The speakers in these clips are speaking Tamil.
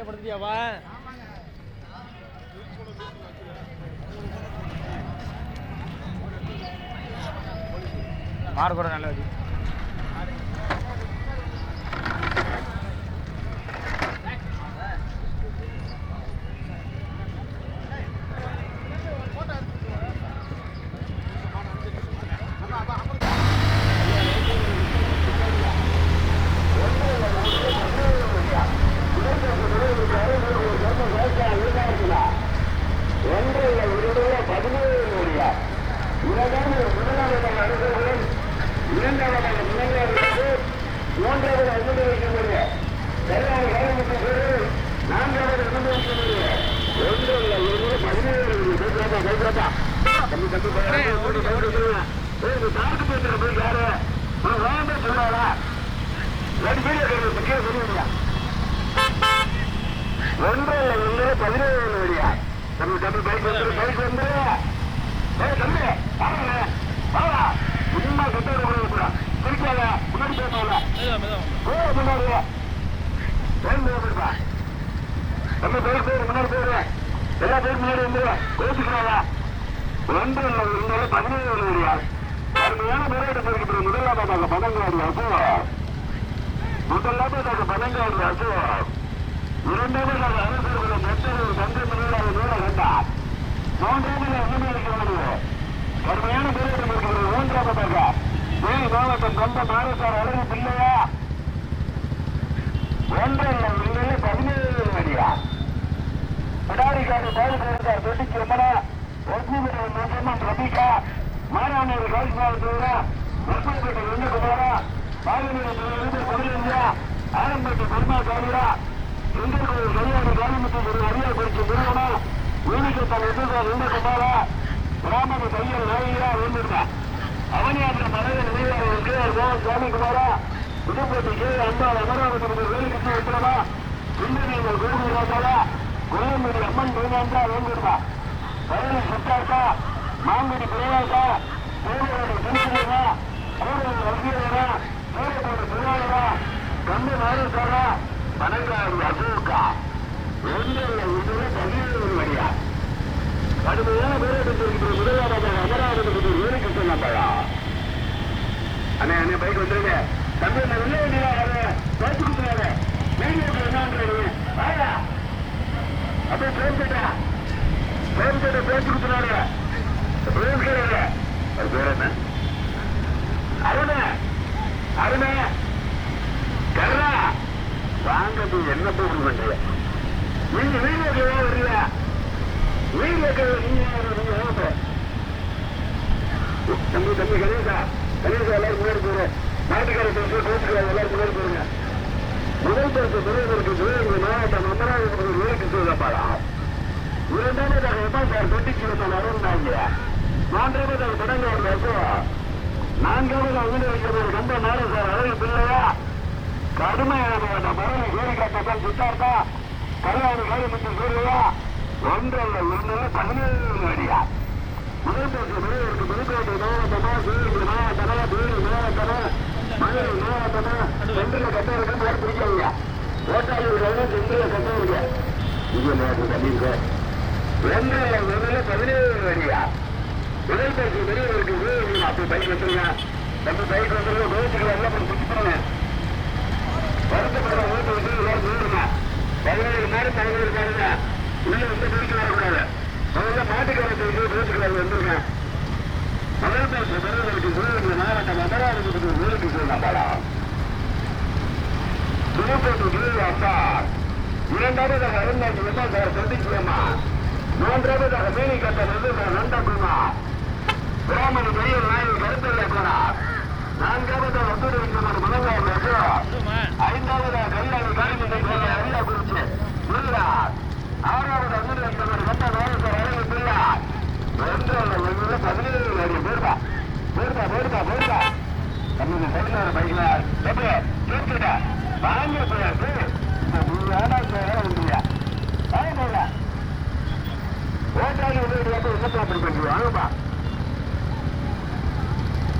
படுத்தியாவா மாடு கூட நல்ல வச்சு ஒன்றைய உருடைய பதினேழு கோடியா இரண்டாவது முதலாவது அனுபவம் இரண்டாவது முன்னேறியது மூன்றாவது அனுபவிக்கக்கூடிய சரியான காரணத்துக்கு நான்காவது அனுபவிக்கக்கூடிய ஒன்றில் இருந்து பதினேழு கைப்பிரதா தம்பி தம்பி தாக்கு பேசுற போய் யாரு வாங்க சொன்னாரா ரெண்டு பேரும் முக்கிய சொல்லுவீங்க ஒன்றில் இருந்து பதினேழு வழியா தம்பி தம்பி பைக் வந்து பைக் வந்து தம்பி வாங்க வாங்க சும்மா கட்ட கூட பிடிக்காத முன்னாடி பேசாத ஓ முன்னாடி ஏன் தம்பி பைக் போயிரு முன்னாடி போயிரு எல்லா பேருக்கு முன்னாடி வந்து கோச்சுக்கிறாங்க ஒன்று இல்லை இருந்தாலும் பதினேழு வழியா அருமையான மேலாட்டு போயிருக்கிற முதலாவதாக பதங்காடு அப்போ முதலாவதாக பதங்காடு அப்போ இரண்டாவதாக அரசர்களை மற்றொரு தந்தை மனிதராக நூல கண்டார் மூன்றாவது அனுமதிக்கிறது கடுமையான போராட்டம் இருக்கிறது மூன்றாவதாக தேனி மாவட்டம் கொண்ட மாரசார் அழகு பிள்ளையா ஒன்றல்ல உண்மையிலே பதினேழு அடியா பிடாரிக்காடு பாதுகாத்தார் தொட்டி திருமணா ஒற்றுமுறை மன்றமன் ரபிகா மாறானூர் கால்பாவத்தூரா உற்பத்தி ரெண்டு குமாரா பாலிமன்ற பதினஞ்சா ஆரம்பத்து பெருமா காலிரா இந்தியர்கள் கல்யாண காலிமுத்து ஒரு அரியார் குறித்து நிறுவனம் ஊனிக்கத்தன் எதிர்கால் இந்த குமாரா கிராமத்து தையல் நாயிரா வேண்டிருந்தா அவனியாற்ற மறைய நினைவாளர் கே ஆர் மோகன் சுவாமி குமாரா புதுப்பட்டி கே அன்பால் அமராவதி வேலுக்கு உத்தரவா இந்தியர்கள் கோடி ராஜாவா குலம்புரி அம்மன் கோவிந்தா வேண்டிருந்தா பழனி சுத்தாக்கா மாங்குடி பிரயாசா கோவிலோட சின்ன கூடல் வசீரா சூரத்தோட திருவாளரா கம்பு நாரசாரா பனங்காடு அசோகா ஒன்றில் இதுவே பதினேழு வழியா கடுமையான பேரத்தில் இருக்கிற முதலாவது அமராவதி வேலைக்கு சொன்னப்பழா அண்ணே அண்ணே பைக் வந்துருங்க தம்பி நான் உள்ள வேண்டியதா பேச்சு கொடுத்துறாங்க மெயின் என்னன்றது வாயா அப்படியே பேசிட்டா பேசிட்ட பேச்சு கொடுத்துறாரு பேசுகிறாரு அது பேர் என்ன அருண அருண கர்ணா வாங்க நீ என்ன பொருள் பண்றீங்க நீங்க வீடியோ வர்றீங்க வீடியோ நீங்க நீங்க வாங்க தம்பி தம்பி கணேசா கணேசா எல்லாரும் முன்னாடி போறேன் நாட்டுக்கார பேச எல்லாரும் முன்னாடி போறீங்க முதல் பரிசு பெரியவருக்கு சிவகங்கை மாவட்டம் அமராவதி வேலைக்கு செய்யப்பாடா இரண்டாவதாக எம்எஸ்ஆர் தொட்டிக்கு வந்த அருணாங்க மூன்றாவதாக கடங்கவர் அப்போ நான்காவது அங்கே வைக்கிற ஒரு கண்ட நாரசார் அழகு பிள்ளையா. கடுமையான மரண கோரிக்காட்டம் சித்தார்த்தா கல்யாணி காலிமுத்து சூரியா ஒன்றல்ல ஒன்று பதினேழு அடியா. முதல் பரிசு பெரியவருக்கு புதுக்கோட்டை மாவட்டமா சிவகங்கை மாவட்டமா தேனி மாவட்டமா மதுரை மாவட்டமா கட்ட இருக்க பேர் பிடிக்கலையா ஓட்டாளி சென்றில் கட்ட இருக்க இங்கே நேரத்தில் தள்ளியிருக்க ஒன்றரை முதல்ல பதினேழு அடியா முதல் பரிசு பெரியவருக்கு சிவகங்கை அப்படி பைக் வச்சிருங்க நம்ம பைக் வந்துருங்க கோவிச்சுக்கு எல்லாம் பிடிச்சிருங்க வருத்தப்பட ஓட்டு வந்து எல்லாரும் நின்றுங்க பதினேழு மாடு பதினேழு பாருங்க உள்ள வந்து குடிக்க வரக்கூடாது முதல்ல மாட்டுக்காரத்தை ரோட்டுக்காரர் வந்துருங்க முதல் பரிசு பெறுவதற்கு மாவட்டம் அமராவதி ஊருக்கு சொல்லலாம் புதுப்பேட்டை கீழ் அம்பார் இரண்டாவதாக அருந்தாட்சி எம்மாசார் சந்திக்குமா மூன்றாவதாக மேனி கட்ட நெல்லுமார் நந்தகுமார் நாயகி கருத்தல்ல போனார் நான்காவதாக அப்துல் விக்ரமன் மனங்காய் மெட்ரோ விடுமா ஐந்தாவதாக கல்யாணி காளிமந்தை அரியா குறிச்சி பிள்ளார் ஆறாவது அப்துல் விக்ரமன் கட்ட நாயகர் அழகு பிள்ளார் ஒன்றாவது ஒன்று பதினேழு அடி போடுவா போடுவா போடுவா போடுவா நம்ம பதினாறு பைக்ல எப்படி கேட்குதா வாங்க போயாச்சு நீ வேணா போயா இல்லையா வாங்க ஓட்டாளி உதவி வந்து என்ன அப்படி பண்ணுவோம் வாங்கப்பா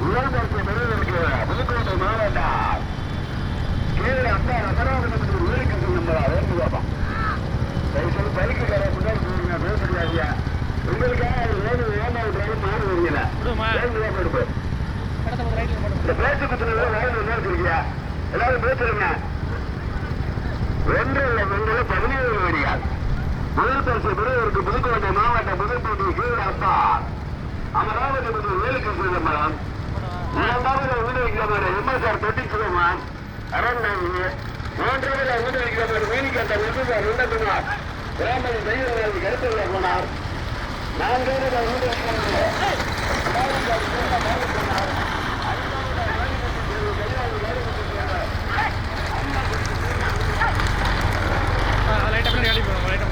உலகத்திற்கு பெறுவதற்கு புதுக்கோட்டை மாவட்டம் கீழே அப்பா ரசராஜனுக்கு ஊருக்கு சொல்லுங்களா வேண்டு பாப்பா தயவுசெய்து பைக்கு கடை முன்னாடி போறீங்க பேச முடியாதியா உங்களுக்காக அது வேணும் மாறு எடுப்பு கடத்த போது ரைட்டில் போட்டு இந்த பேச்சு குத்துனதுல வேணும் என்ன இருக்கியா எல்லாரும் பேசுறீங்க ஒன்று இல்லை மங்கள பதினேழு கோடியால் முதல் பரிசு பெறுவதற்கு புதுக்கோட்டை மாவட்ட புதுப்பேட்டை கீழே அப்பா. அமராவதி முதல் வேலுக்கு மரம் இரண்டாவது வீடு வைக்கிறவர் எம்எஸ்ஆர் தொட்டி சிவமான் அறந்தாங்கி மூன்றாவது வீடு வைக்கிறவர் மீனிக்கட்ட முத்துசார் உண்டகுமார் பிராமணி தெய்வங்கள் கருத்துள்ள போனார். நான்காவது வீடு வைக்கிறவர் லைட்டாக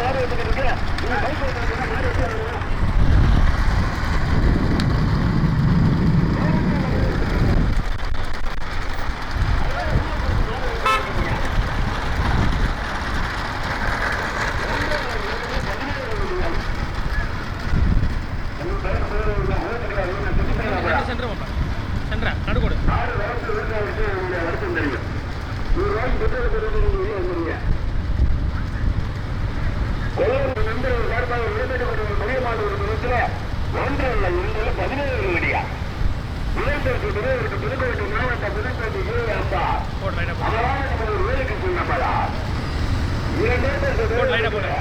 மாறி வந்துட்டு இருக்கு நீங்க பைக் ஓட்டுறதுக்கு மாறி வச்சு ரெண்டு சென்டர் போப்பா சென்டரா நடுக்கோடு ஆறு வருஷம் விவசாயத்துக்கு உங்களுடைய வருஷம் தெரியும் நூறு ரூபாய்க்கு புத்தக பெறுவது நீங்க வந்துருங்க ஒவ்வொரு நண்பர்கள் சார்பாக விரும்பப்பட்ட மையமான ஒரு நிமிஷத்துல ஒன்று அல்ல இரண்டு பதினேழு கோடியா இளைஞருக்கு பெரியவருக்கு புதுக்கோட்டை மாவட்ட புதுக்கோட்டை கீழே அம்பா போட்டு லைட்டாக போட்டு அவரான நம்ம ஒரு வேலைக்கு சொன்னப்படா இரண்டு போட்டு லைட்டாக போட்டு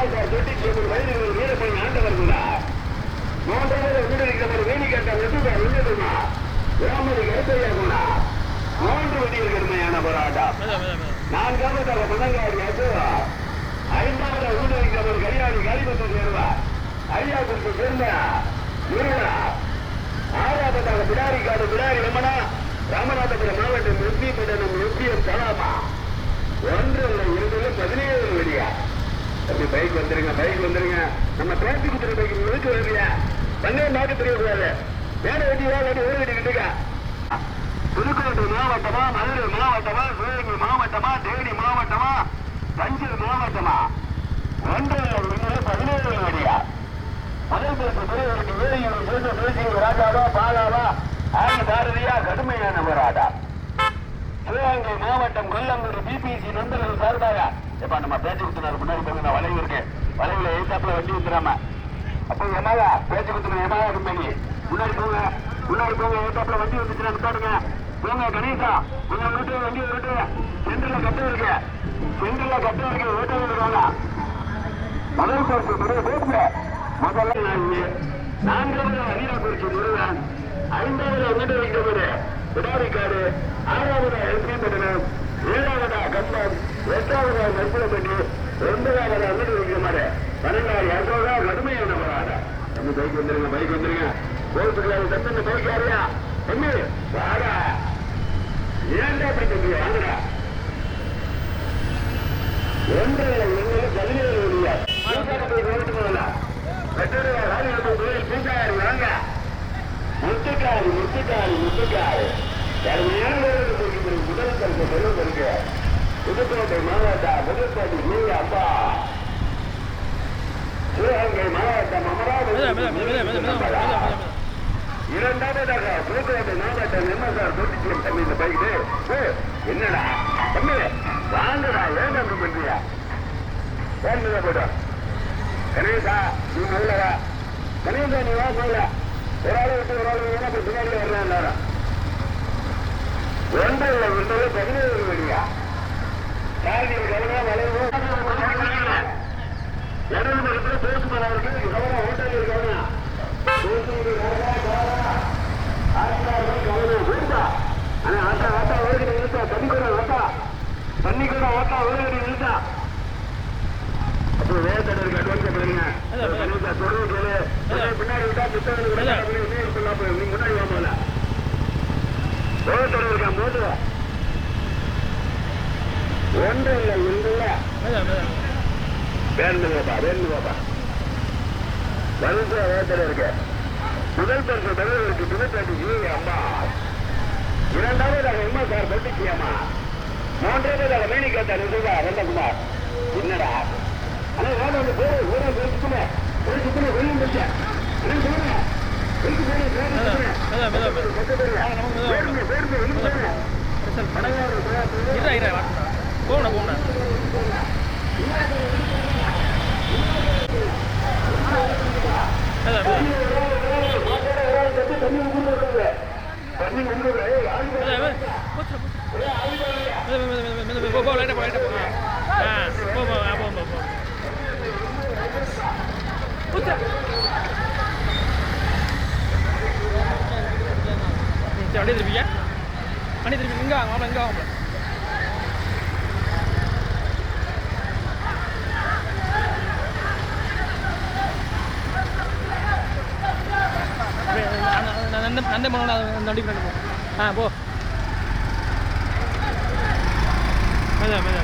அறந்தாட்சி விமாசார் வீரப்பணி ஆண்டவர்களா மூன்றாவது வீடு இருக்கிறவர் வேணி கேட்ட ராமதி மூன்று வடிவில் கடுமையான போராட்டம் மேலே மேலே மேலே அசுவா ஐந்தாவது வீடு இருக்கிறவர் கல்யாணி காளிபத்து சேர்வார் ஐயா குறித்து சேர்ந்த முருகா ஆறாவதாக பிடாரி காடு பிடாரி ரமணா ராமநாதபுரம் மாவட்டம் எம்பி எம்பிஎம் கலாமா ஒன்று பதினேழு இரண்டு பைக் வந்துருங்க பைக் வந்துருங்க. நம்ம பேசி குத்துற பைக் இழுத்து வருவியா வந்தே மாட்ட தெரியக்கூடாது. வேலை வெட்டி வேலை வெட்டி ஊர் வெட்டிக்கிட்டு புதுக்கோட்டை மாவட்டமா மதுரை மாவட்டமா சிவகங்கை மாவட்டமா தேனி மாவட்டமா தஞ்சூர் மாவட்டமா? ஒன்றில் ஒன்று பதினேழு வழியா முதல் பேசு பெரியவருக்கு வேலையில் சேர்ந்து பேசிய ராஜாவா பாலாவா? ஆதி பாரதியா கடுமையான போராடா சிவகங்கை மாவட்டம் கொல்லம்பூர் பிபிசி நண்பர்கள் சார்பாக இப்ப நம்ம பேச்சு குத்துனார் முன்னாடி பாருங்க நான் வளைவு இருக்கேன். வளைவுல ஏத்தாப்புல வண்டி வந்துடாம அப்ப எமாயா பேச்சு குத்துன எமாயா கம்பெனி முன்னாடி போங்க முன்னாடி போங்க ஏத்தாப்புல வண்டி வந்துச்சுன்னா நிப்பாடுங்க போங்க கணேசா உங்க வீட்டு வண்டி விட்டு சென்டர்ல கட்டு இருக்கு. சென்டர்ல கட்டு இருக்கு ஓட்ட இருக்காங்க முதல் பரிசு முதல் போட்டு முதல்ல நான்காவது நான்காவது அரியக்குறிச்சி முருகன். ஐந்தாவது அங்கிட்டு வைக்கப்படு விடாரிக்காடு ஆறாவது எல்பி பட்டணம். ஏழாவது கம்பம் எட்டாவது மருத்துவப்பட்டி ஒன்பதாவது அங்கிட்டு வைக்கமாறு பன்னெண்டாவது அசோகா கடுமையான நம்ம பைக் வந்துருங்க பைக் வந்துருங்க. போலீஸுக்கு தம்பி பைக் யாரையா? தம்பி வாடா. ஏன்டா அப்படி தம்பி வாங்கடா. ஒன்று ஒன்று பதினேழு வழியா முத்துக்காரி முத்துக்காரி முத்துக்காரி. முதல் கருத்து பெரும் இருக்கு. புதுக்கோட்டை மாவட்டம் புதுக்கோட்டை நீங்க அப்பா. சிவகங்கை மாவட்டம் மெதுவா. இரண்டாவதாக புதுக்கோட்டை மாவட்டம் எம்எஸ்ஆர் தொட்டிச்சு தம்பி இந்த பைக்கு. என்னடா? தம்பி வாங்கடா ஏன் தம்பி பண்றியா கணேசா நீ முதல்ல கணேசா நீ வா முதல்ல ஒரு ஆளை விட்டு ஒரு ஆள் வேணா பின்னாடி வரலாம் ஒன்றில் பதினேழு பின்னாடி விட்டா புத்தகம் அதான். நீ முன்னாடி வாமல வேகத்தடை இருக்கா மோட்டு ஒன்று இல்லை இல்லை. வேணும் பாப்பா வலுசா வேத்தல இருக்கு. முதல் பரிசு தலைவருக்கு புதுப்பேட்டை ஈ அம்மா. இரண்டாவதாக எம்மா சார் பட்டுச்சி அம்மா. மூன்றாவதாக மேனிக்காத்தா நிறுவா ரந்தகுமார் என்னடா? ஆனா வேலை வந்து பேரு ஊரா பேசுக்குமே பேசுக்குமே வெளியும் போச்சு என்ன சொல்லுங்க வெளிக்கு போய் போகணும், போகணும். போ, போ, போ. ஆ, போ, போ, போ, போ, போ. அப்படியே திருப்பி இங்க வாங்க, இங்க வாங்க. அப்படியே, அந்த- அந்த- அந்த- அந்த வண்டிக்கு பின்னாடி போ. ஆ போ மெதுவா மெதுவா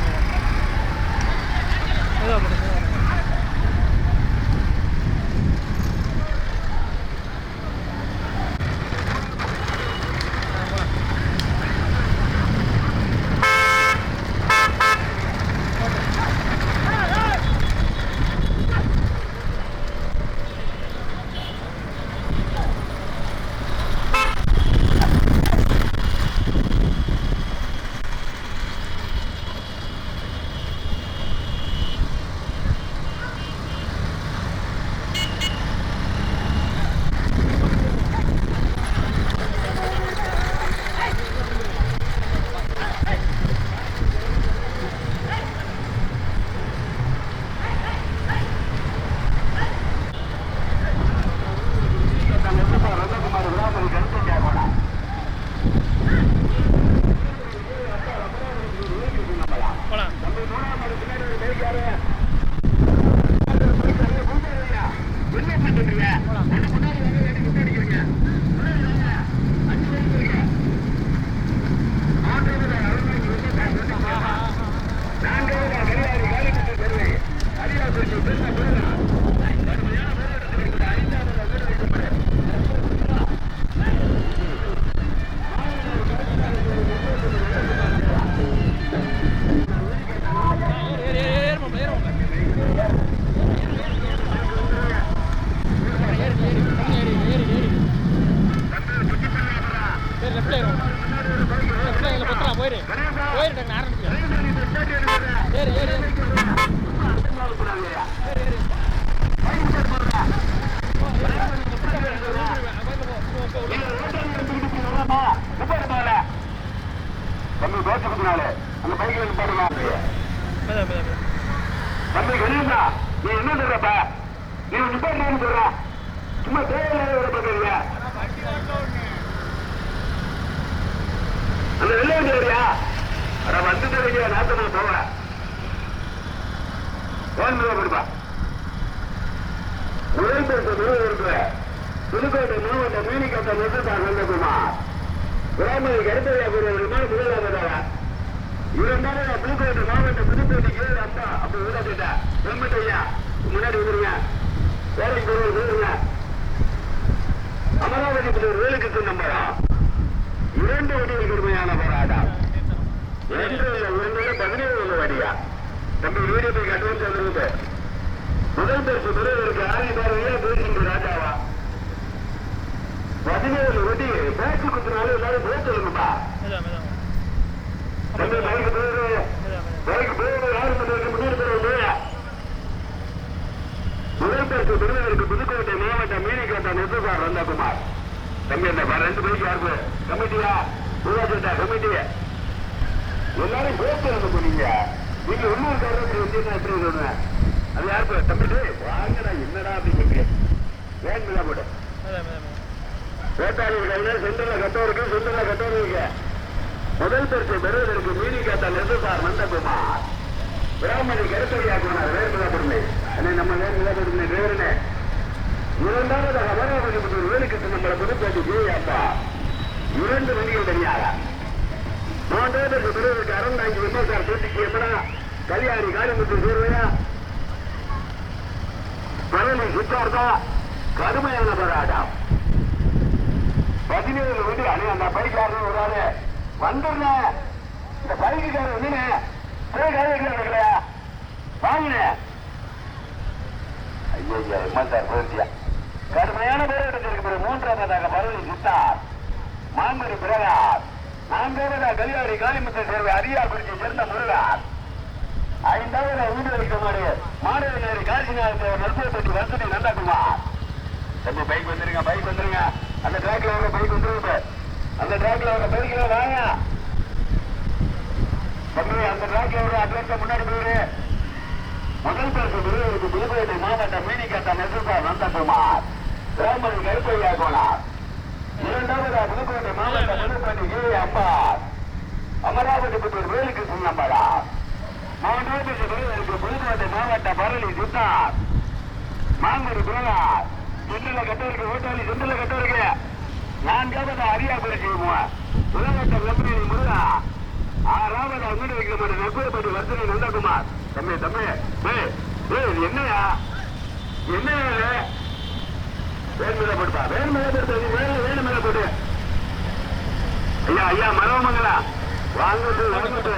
அந்த வெள்ளை வண்டியா அட வந்து தெரியா நாத்தமா போவேன். வேணுமே கொடுப்பா. உழைப்பேச இருக்கு புதுக்கோட்டை மாவட்ட மீனிக்கட்ட நெசத்தான் நந்தகுமார். விராமதி கருத்தையா கூறியவருமா முதலாவதாக நான் புதுக்கோட்டை மாவட்ட புதுக்கோட்டை ஏழு அப்பா அப்ப விடப்பட்ட வெம்பட்டையா முன்னாடி வந்துருங்க. வேலைக்கு போய் அமராவதி புதூர் வேலுக்கு நம்பரா? இரண்டு வடிவில் கடுமையான போராட்டம். இரண்டு இல்லை இரண்டு பதினேழு உள்ள வடியா தம்பி வீடியோ போய் அட்வான்ஸ் வந்துருக்கு முதல் பரிசு பெறுவதற்கு ஆயிரம் பார்வையா பேசுகின்ற ராஜாவா. பதினேழு வடி பேச்சு குத்துனாலும் எல்லாரும் பேச சொல்லுங்கப்பா. மெதுவா மெதுவா தம்பி பைக்கு போயிரு. மெதுவா மெதுவா பைக்கு போயிரு யாரும் பண்ணுறது முன்னேறி முதல் பரிசு பெறுவதற்கு புதுக்கோட்டை மீனிக்கோட்டை தம்பி அந்த ரெண்டு பைக்கு யாருக்கு? கமிட்டியா? ஊராட்சிட்டா கமிட்டி. எல்லாரும் பேச்சு வந்து போனீங்க. நீங்க உள்ளூர் காரணத்துக்கு வந்து எப்படி சொல்லுவேன் அது யாருக்கு? தம்பி வாங்கடா என்னடா அப்படின்னு வேணுங்களா போட்டு வேட்டாளி கையில சென்டர்ல கட்டோருக்கு சென்டர்ல கட்டோருக்கு முதல் பரிசு பெறுவதற்கு மீனி கேட்ட நெசுசார் நந்தகுமார் பிராமணி கருத்தடியா போனார் வேறுமலா அண்ணே நம்ம வேறுமலா பொருளை வேறுனே இரண்டாவது அமராவதி முதல் வேலுக்கு நம்மளை புதுப்பேட்டை ஜெயா இரண்டு வண்டிகள் தனியாக. மூன்றாவது பெறுவதற்கு அறந்தாங்கி விமர்சார் பேட்டிக்கு எப்படா கல்யாணி காளிமுத்து சேர்வையா? பழனி சித்தார்த்தா? கடுமையான போராட்டம். பதினேழு வண்டி அணி அந்த பைக்காரன் ஒரு ஆளு வந்துடுறேன் இந்த பைக்குக்காரன் வந்துனே போய் காலையில் இருக்கலையா வாங்கினேன். ஐயோ ஐயா விமர்சார் போயிடுச்சியா? கடுமையான போராட்டத்திற்கு மூன்றாவதாக பழனி சித்தார் மாமரி பிரகார். நான்காவதா கல்யாணி காளிமுத்த சேர்வை அரியா சேர்ந்த முருகார். ஐந்தாவது வீடு வைக்க மாடு மாடவேரி காசிநாதன் வசதி நந்தகுமார். தம்பி பைக் வந்துருங்க பைக் வந்துருங்க. அந்த டிராக்ல வர பைக் வந்துருங்க. அந்த டிராக்ல வர பைக்ல வாங்க. தம்பி அந்த டிராக்ல வர அட்வான்ஸ் முன்னாடி போயிரு. முதல் பரிசு விருதுக்கு புதுக்கோட்டை மாவட்டம் மீனிக்கட்ட நெசுசா நந்தகுமார். ராமணி கருப்பையா கோனார். இரண்டாவது புதுக்கோட்டை மாவட்டம் புதுக்கோட்டை ஏ அம்பார். அமராவதி புத்தூர் வேலுக்கு சொன்னம்படா மூன்றாவது புதுக்கோட்டை மாவட்டம் பரளி சித்தார். மாங்குடி பிரகார் செந்தில கட்டோருக்கு ஓட்டாளி செந்தில கட்டோருக்கு. நான்காவது அரியா குறிச்சி உலகத்தை கம்பெனி முருகா. ஆறாவது அங்கடி வைக்க மாட்டேன் நெப்பேப்பட்டி வர்த்தனை நந்தகுமார். தம்பி தம்பி என்னையா? என்னையா? வேணுமலை போடுப்பா வேணுமலை நீ வேணும் வேணுமலை போடு ஐயா ஐயா மரவமங்களா வாங்கிட்டு வாங்கிட்டு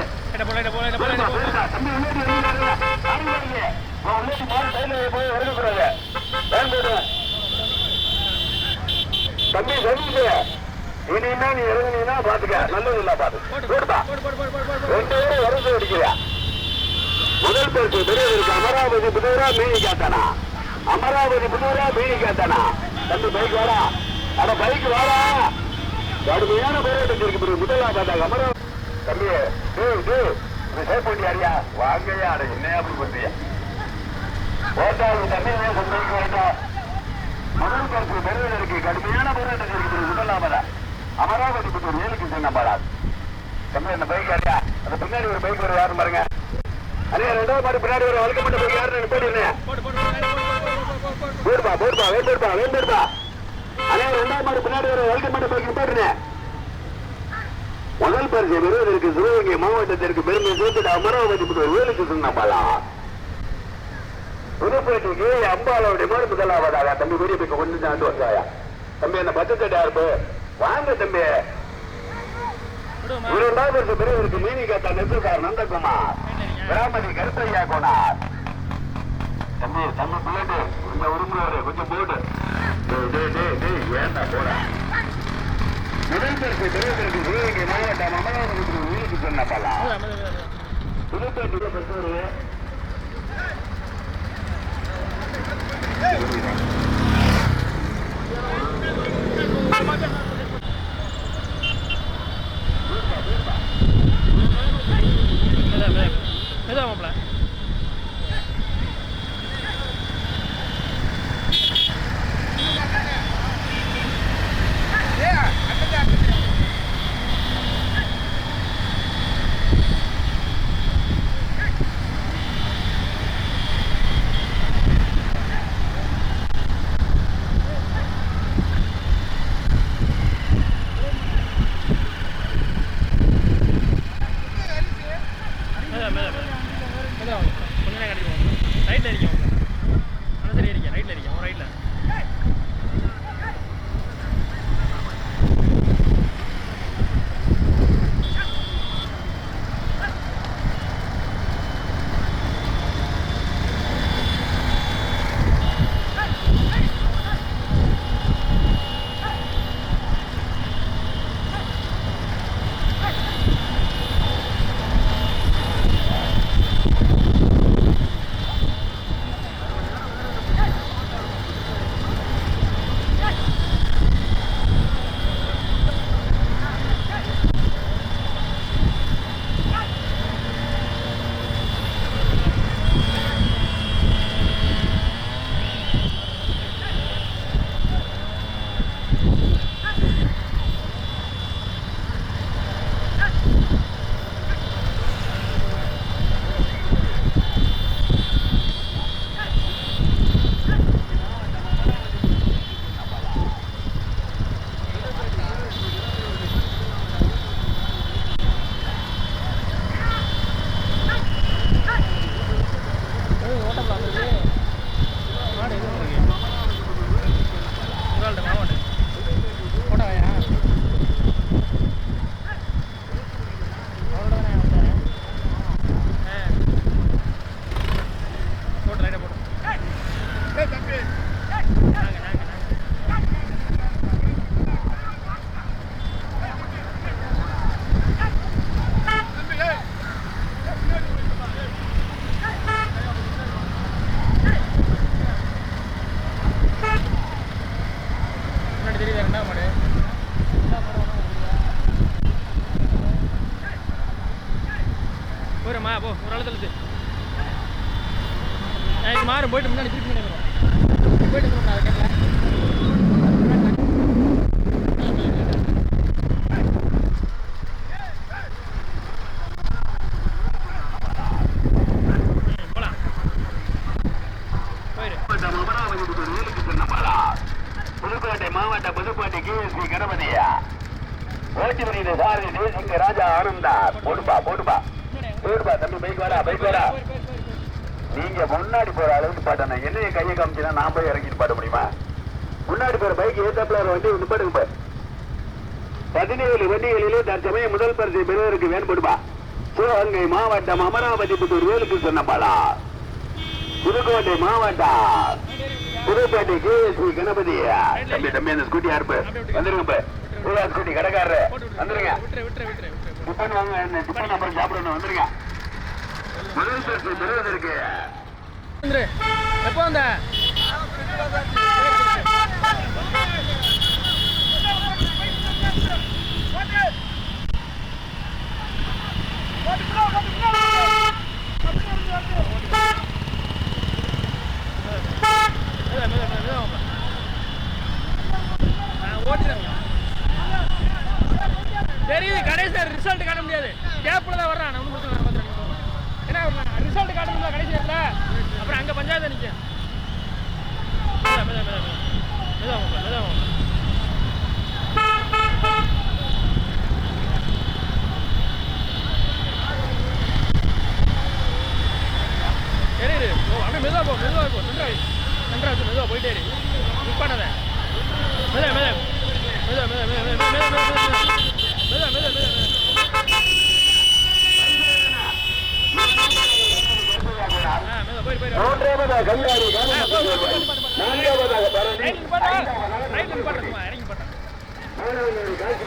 தம்பி சொல்லுங்க இனிமே நீ இறங்குனீங்கன்னா பாத்துக்க. நல்லது இல்ல பாத்து. போடு போடுப்பா. போடு போடு போடு போடு போடு. ரெண்டு பேரும் வரது அடிக்கிறியா முதல் பரிசு பெரியவருக்கு அமராவதி புதூரா மீனி காத்தானா அமராவதி புதூரா பீடி கேட்டானா? தம்பி பைக் வாடா. அட பைக் வாடா. கடுமையான போராட்டம் இருக்கு பிறகு முதலா பார்த்தாங்க அமராவதி. தம்பி டே டேய் சேஃப் பண்ணி அறியா வாங்கய்யா அட என்னையா அப்படி பண்றியா ஓட்டாளி தம்பி சொந்தம் வேண்டாம் முதல் பரிசு பெறுவதற்கு கடுமையான போராட்டம் இருக்கு பிறகு முதலாவதா அமராவதி புதூர் ஏழுக்கு சொன்ன பாடா. தம்பி அந்த பைக் யாரியா அந்த பின்னாடி ஒரு பைக் வரும். யாரும் பாருங்க. அண்ணே ரெண்டாவது மாடி பின்னாடி ஒரு வழக்கப்பட்ட பைக் யாருன்னு போடுங்க போடுப்பா போடுப்பா வேன் போடுப்பா வேன் போடுப்பா. அண்ணே ரெண்டாவது மாடி பின்னாடி ஒரு வழக்கப்பட்ட பைக் போடுங்க முதல் பரிசு பெறுவதற்கு சிவகங்கை மாவட்டத்திற்கு பெருமை சேர்த்துட்டு அமராவதி வேலுக்கு சொன்ன பாலா புதுப்பேட்டைக்கு அம்பாலோடைய மாதிரி முதலாவதாக தம்பி வீடியோ பைக்க கொண்டு ஆண்டு வந்தாயா தம்பி அந்த பச்சை சட்டை யாருப்பு வாங்க தம்பி. இரண்டாவது வருஷம் பெரியவருக்கு மீனி கேட்ட நெசுக்கார் நந்தகுமார். பிராமணி கருப்பையா கோனார். தம்பி தம்பி பிள்ளைட்டு கொஞ்சம் உருமுறை கொஞ்சம் போட்டு டேய், டேய், டேய், டேய், ஏன்டா போற? முதல் பரிசு பெரியவருக்கு சிவகங்கை மாவட்டம் அமராவதி வீட்டுக்கு சொன்ன பலா. மெதுவா மெதுவா மெதுவா புதுப்பேட்டை பெற்றோரு போறமா போ ஒரு ஆள் எனக்கு மாறும் போயிட்டு முன்னாடி திருப்பி முன்னாடி போயிட்டு இருக்கணும் அதை கேட்கல ம், போலாம் போயிரு புதுக்கோட்டை மாவட்ட புதுக்கோட்டை கேஎஸ்பி கணபதியா ஓட்டிபுரியுது சாரதி தேசிங்க ராஜா ஆனந்தா போடுப்பா போடுப்பா போடுப்பா தம்பி பைக் வாடா பைக் வாடா போயிரு, போயிரு, போயிரு, போயிரு. நீங்க முன்னாடி போற அளவுக்கு பாட்டேன் என்னைய கையை காமிச்சுனா நான் போய் இறங்கிட்டு பாட முடியுமா முன்னாடி போற பைக் ஏத்தாப்புல வர வண்டி நிப்பாடுங்க பதினேழு வண்டிகளிலே தற்சமயம் முதல் பரிசை பெறுவதற்கு வேண்படுமா சிவகங்கை மாவட்டம் அமராவதி புத்தூர் வேலுக்கு சொன்னபாளா புதுக்கோட்டை மாவட்டம். புதுப்பேட்டை கேஎஸ்பி கணபதி. தம்பி தம்பி அந்த ஸ்கூட்டி யாருப்பு வந்துருங்க இப்ப. பூரா ஸ்கூட்டி கடைக்காரரு. வந்துருங்க. டிஃபன் வாங்க டிஃபன் அப்புறம் சாப்பிடணும். வந்துருங்க. முதல் பரிசு பெறுவதற்கு. எப்போ வந்த? தெரியுது கடைசியில் ரிசல்ட் காட்ட முடியாது. கேப்பில் தான் வர்றான். ஒன்று கொடுத்து ஏன்னா ரிசல்ட் காட்ட முடியல கடைசி அப்புறம் அங்கே பஞ்சாயத்து நிற்கும் மூன்றாவது கங்காரி நான்காவதாக பரணி. ஐந்தாவதாக மூணாவது காட்சி